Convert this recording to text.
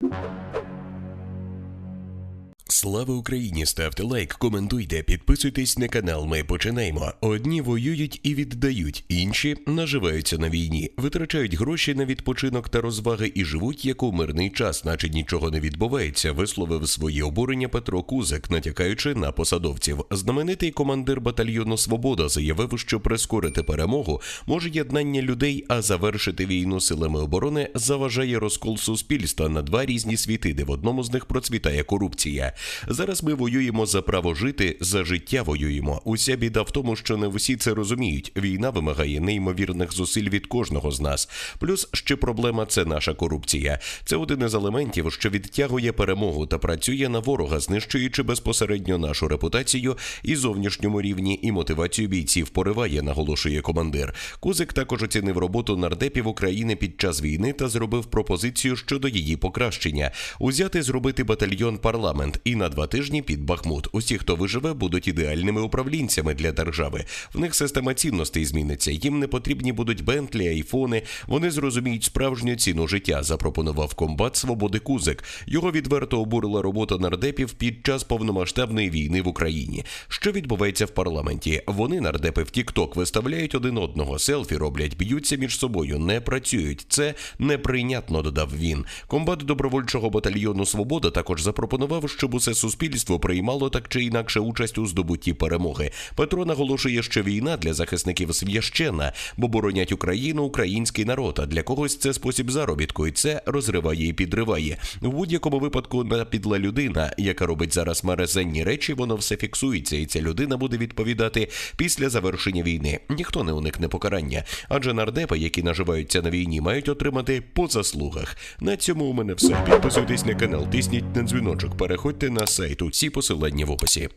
you Слава Україні! Ставте лайк, коментуйте, підписуйтесь на канал. Ми починаємо. Одні воюють і віддають, інші наживаються на війні, витрачають гроші на відпочинок та розваги і живуть як у мирний час, наче нічого не відбувається. Висловив свої обурення Петро Кузик, натякаючи на посадовців. Знаменитий командир батальйону Свобода заявив, що прискорити перемогу може єднання людей, а завершити війну силами оборони заважає розкол суспільства на два різні світи, де в одному з них процвітає корупція. Зараз ми воюємо за право жити, за життя воюємо. Уся біда в тому, що не всі це розуміють. Війна вимагає неймовірних зусиль від кожного з нас. Плюс ще проблема це наша корупція. Це один із елементів, що відтягує перемогу та працює на ворога, знищуючи безпосередньо нашу репутацію і зовнішньому рівні, і мотивацію бійців пориває, наголошує командир. Кузик також оцінив роботу нардепів України під час війни та зробив пропозицію щодо її покращення. Узяти зробити батальйон парламент і на два тижні під Бахмут. Усі, хто виживе, будуть ідеальними управлінцями для держави. В них система цінностей зміниться. Їм не потрібні будуть бентлі, айфони. Вони зрозуміють справжню ціну життя. Запропонував комбат свободи Кузик. Його відверто обурила робота нардепів під час повномасштабної війни в Україні. Що відбувається в парламенті? Вони нардепи в Тікток виставляють один одного, селфі роблять, б'ються між собою, не працюють. Це неприйнятно, додав він. Комбат добровольчого батальйону Свобода також запропонував, щоб усе суспільство приймало так чи інакше участь у здобутті перемоги. Петро наголошує, що війна для захисників священна, бо боронять Україну, український народ. А для когось це спосіб заробітку, і це розриває і підриває. В будь-якому випадку напідла людина, яка робить зараз мерезенні речі, воно все фіксується, і ця людина буде відповідати після завершення війни. Ніхто не уникне покарання, адже нардепи, які наживаються на війні, мають отримати по заслугах. На цьому у мене все. Підписуйтесь на канал, тисніть на дзвіночок, на сайт. Усі посилання в описі.